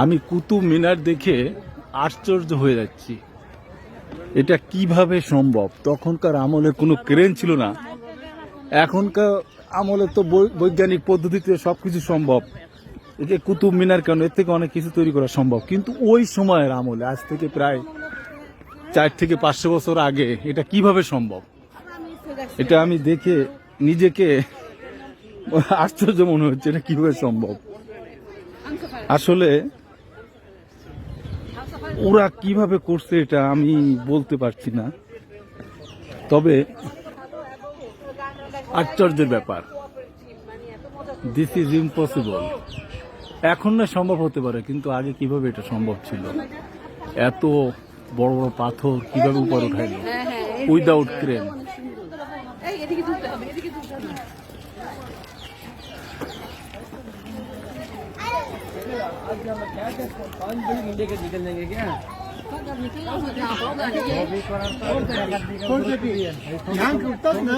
আমি কুতুব মিনার দেখে আশ্চর্য হয়ে যাচ্ছি। এটা কীভাবে সম্ভব? তখনকার আমলে কোনো ক্রেন ছিল না। এখনকার আমলে তো বৈজ্ঞানিক পদ্ধতিতে সবকিছু সম্ভব। এই যে কুতুব মিনার কেন? এর থেকে অনেক কিছু তৈরি করা সম্ভব। কিন্তু ওই সময়ের আমলে, আজ থেকে প্রায় চার থেকে পাঁচশো বছর আগে, এটা কীভাবে সম্ভব? এটা আমি দেখে নিজেকে আশ্চর্য মনে হচ্ছে, এটা কীভাবে সম্ভব? আসলে ওরা কীভাবে করছে এটা আমি বলতে পারছি না। তবে আশ্চর্যের ব্যাপার। দিস ইজ ইম্পসিবল এখন না সম্ভব হতে পারে, কিন্তু আগে কীভাবে এটা সম্ভব ছিল? এত বড় বড় পাথর কীভাবে উপর উঠাইলো? উইদাউট ক্রেন निकल लेंगे क्या कौन से ना।